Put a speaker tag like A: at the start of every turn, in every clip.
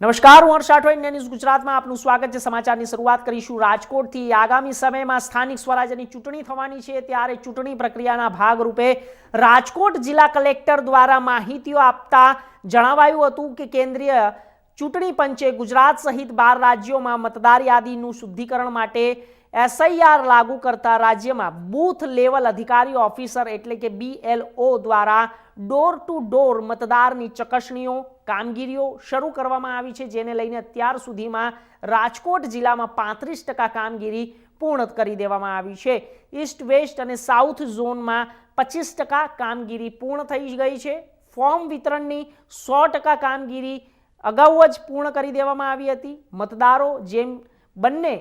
A: નમસ્કાર, હું હર્ષ India news ગુજરાતમાં આપનું સ્વાગત છે. સમાચારની શરૂઆત કરીશું રાજકોટથી. આગામી સમયમાં સ્થાનિક સ્વરાજ્યની ચૂંટણી થવાની છે. ત્યારે ચૂંટણી પ્રક્રિયાના ભાગરૂપે રાજકોટ જિલ્લા કલેક્ટર દ્વારા માહિતીઓ આપતા જણાવાયું હતું કે કેન્દ્રીય ચૂંટણી પંચે ગુજરાત સહિત બાર રાજ્યોમાં મતદાર યાદીનું શુદ્ધિકરણ માટે એસઆઈઆર લાગુ કરતા રાજ્યમાં બૂથ લેવલ અધિકારી ઓફિસર એટલે કે બીએલઓ દ્વારા ડોર ટુ ડોર મતદારની ચકસણીઓ, કામગીરીઓ શરૂ કરવામાં આવી છે, જેને લઈને અત્યાર સુધીમાં રાજકોટ જિલ્લામાં પાંત્રીસ ટકા કામગીરી પૂર્ણ કરી દેવામાં આવી છે. ઈસ્ટ વેસ્ટ અને સાઉથ ઝોનમાં પચીસ ટકા કામગીરી પૂર્ણ થઈ ગઈ છે. ફોર્મ વિતરણની સો ટકા કામગીરી અગાઉ જ પૂર્ણ કરી દેવામાં આવી હતી. મતદારો જેમ બંને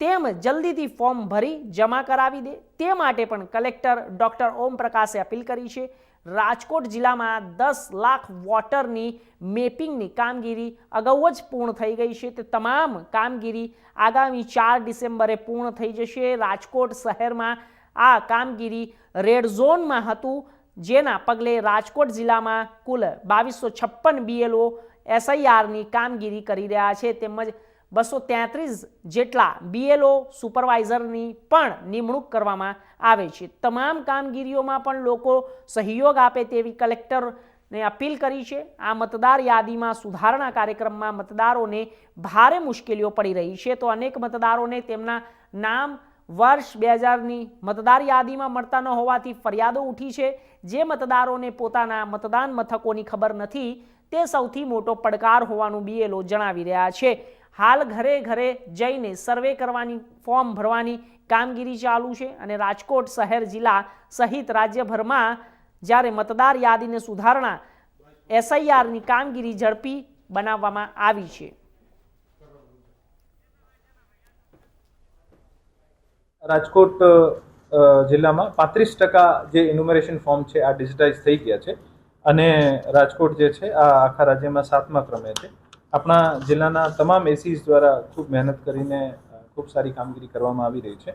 A: તેમ જલ્દીથી ફોર્મ ભરી જમા કરાવી દે. તે માટે પણ કલેક્ટર ડૉક્ટર ઓમ પ્રકાશે અપીલ કરી છે. રાજકોટ જિલ્લામાં દસ લાખ વોટરની મેપિંગની કામગીરી અગાઉ જ પૂર્ણ થઈ ગઈ છે. તે તમામ કામગીરી આગામી ચાર ડિસેમ્બરે પૂર્ણ થઈ જશે. રાજકોટ શહેરમાં આ કામગીરી રેડ ઝોનમાં હતું. જેના પગલે રાજકોટ જિલ્લામાં કુલ બાવીસો છપ્પન બીએલઓ એસઆઈઆરની કામગીરી કરી રહ્યા છે તેમજ બસો તેત્રીસ જેટલા બીએલઓ સુપરવાઇઝરની પણ નિમણૂક કરવામાં આવે છે. તમામ કામગીરીઓમાં પણ લોકો સહયોગ આપે તેવી કલેક્ટરને અપીલ કરી છે. આ મતદાર યાદીમાં સુધારણા કાર્યક્રમમાં મતદારોને ભારે મુશ્કેલીઓ પડી રહી છે. તો અનેક મતદારોને તેમના નામ વર્ષ બે હજારની મતદાર યાદીમાં મળતા ન હોવાથી ફરિયાદો ઉઠી છે. જે મતદારોને પોતાના મતદાન મથકોની ખબર નથી તે સૌથી મોટો પડકાર હોવાનું બીએલઓ જણાવી રહ્યા છે. હાલ ઘરે ઘરે જઈને સર્વે કરવાની, ફોર્મ ભરવાની કામગીરી ચાલુ છે અને રાજકોટ શહેર જિલ્લા સહિત રાજ્યભરમાં જ્યારે મતદાર યાદીને સુધારણા એસઆઈઆરની કામગીરી ઝડપી બનાવવામાં આવી છે.
B: રાજકોટ જિલ્લામાં પાંત્રીસ ટકા જે ઇન્યુમરેશન ફોર્મ છે આ ડિજિટાઇઝ થઈ ગયા છે. અને રાજકોટ જે છે, આ આખા રાજ્યમાં સાતમા ક્રમે છે. આપણા જિલ્લાના તમામ એસીસ દ્વારા ખૂબ મહેનત કરીને ખૂબ સારી કામગીરી કરવામાં આવી રહી છે.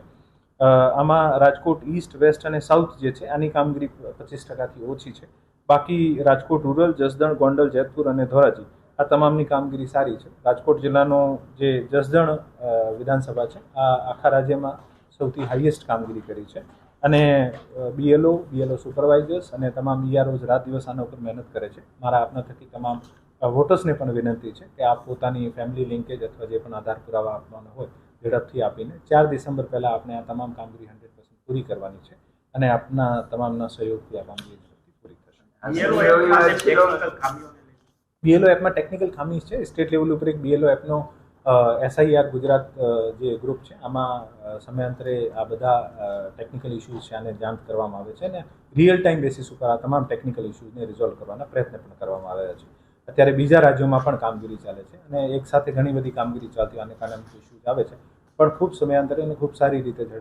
B: આમાં રાજકોટ ઈસ્ટ વેસ્ટ અને સાઉથ જે છે, આની કામગીરી પચીસ ટકાથી ઓછી છે. બાકી રાજકોટ રૂરલ જસદણ, ગોંડલ, જેતપુર અને ધોરાજી, આ તમામની કામગીરી સારી છે. રાજકોટ જિલ્લાનો જે જસદણ વિધાનસભા છે, આ આખા રાજ્યમાં સૌથી હાઈએસ્ટ કામગીરી કરી છે. અને બીએલઓ બીએલઓ સુપરવાઇઝર્સ અને તમામ ઈઆરઓઝ રાત દિવસ આના ઉપર મહેનત કરે છે. મારા આપના થકી તમામ વોટર્સને પણ વિનંતી છે કે આપ પોતાની ફેમિલી લિંકેજ અથવા જે પણ આધાર પુરાવા આપવાનો હોય ઝડપથી આપીને ચાર ડિસેમ્બર પહેલાં આપણે આ તમામ કામગીરી હંડ્રેડ પર્સન્ટ પૂરી કરવાની છે અને આપના તમામના સહયોગથી આ કામગીરી ઝડપથી પૂરી થશે. બીએલઓ એપમાં ટેકનિકલ ખામી છે. સ્ટેટ લેવલ ઉપર એક બીએલઓ એપનો એસઆઈઆર ગુજરાત જે ગ્રુપ છે, આમાં સમયાંતરે આ બધા ટેકનિકલ ઇસ્યુઝ છે, આને જાણ કરવામાં આવે છે અને રિયલ ટાઈમ બેસિસ ઉપર આ તમામ ટેકનિકલ ઇસ્યુઝને રિઝોલ્વ કરવાના પ્રયત્ન પણ કરવામાં આવ્યા છે. અત્યારે બીજા રાજ્યોમાં પણ કામગીરી ચાલે છે અને એક સાથે ઘણી બધી કામગીરી ચાલતી આને કારણે ઇસ્યુઝ આવે છે. પણ ખૂબ સમયાંતરે અને ખૂબ સારી રીતે ઝડપથી